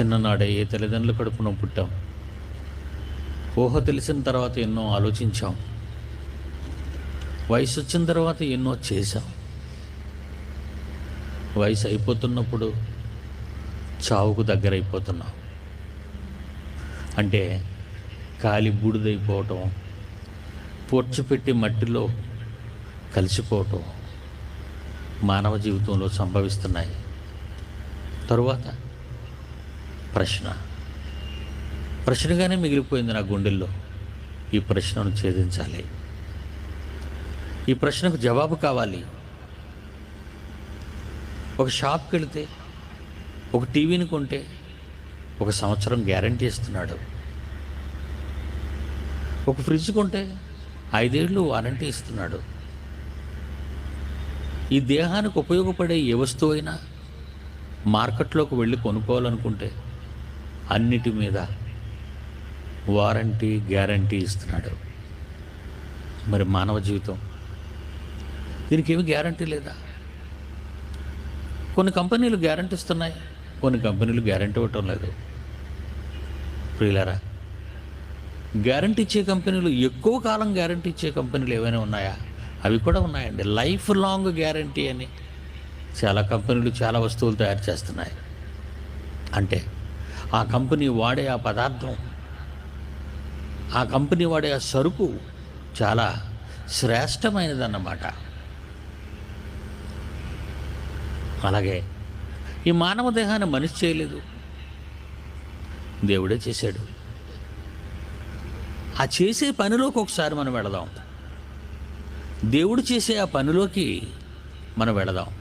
చిన్ననాడే ఏ తల్లిదండ్రుల కడుపున పుట్టాం. ఊహ తెలిసిన తర్వాత ఎన్నో ఆలోచించాం. వయసు వచ్చిన తర్వాత ఎన్నో చేశాం. వయసు అయిపోతున్నప్పుడు చావుకు దగ్గరైపోతున్నాం. అంటే కాలి బూడిదైపోవటం పూడ్చిపెట్టి మట్టిలో కలిసిపోవటం మానవ జీవితంలో సంభవిస్తున్నాయి. తరువాత ప్రశ్న. ప్రశ్నగానే మిగిలిపోయింది నా గుండెల్లో. ఈ ప్రశ్నను ఛేదించాలి. ఈ ప్రశ్నకు జవాబు కావాలి. ఒక షాప్కి వెళితే ఒక టీవీని కొంటే ఒక సంవత్సరం గ్యారంటీ ఇస్తున్నాడు. ఒక ఫ్రిడ్జ్ కొంటే ఐదేళ్ళు వారంటీ ఇస్తున్నాడు. ఈ దేహానికి ఉపయోగపడే ఏ వస్తువు అయినా మార్కెట్లోకి వెళ్ళి కొనుక్కోవాలనుకుంటే అన్నిటి మీద వారంటీ గ్యారంటీ ఇస్తున్నాడు. మరి మానవ జీవితం దీనికి ఏమి గ్యారంటీ లేదా? కొన్ని కంపెనీలు గ్యారంటీ ఇస్తున్నాయి కొన్ని కంపెనీలు గ్యారంటీ ఇవ్వటం లేదు. ప్రియులరా గ్యారంటీ ఇచ్చే కంపెనీలు ఎక్కువ కాలం గ్యారంటీ ఇచ్చే కంపెనీలు ఏవైనా ఉన్నాయా? అవి కూడా ఉన్నాయండి. లైఫ్ లాంగ్ గ్యారంటీ అని చాలా కంపెనీలు చాలా వస్తువులు తయారు చేస్తున్నాయి. అంటే ఆ కంపెనీ వాడే ఆ పదార్థం ఆ కంపెనీ వాడే ఆ సరుకు చాలా శ్రేష్టమైనదన్నమాట. అలాగే ఈ మానవ దేహాన్ని మనిషి చేయలేదు. దేవుడే చేశాడు. ఆ చేసే పనిలోకి ఒకసారి మనం వెళదాం. దేవుడు చేసే ఆ పనిలోకి మనం వెళదాం.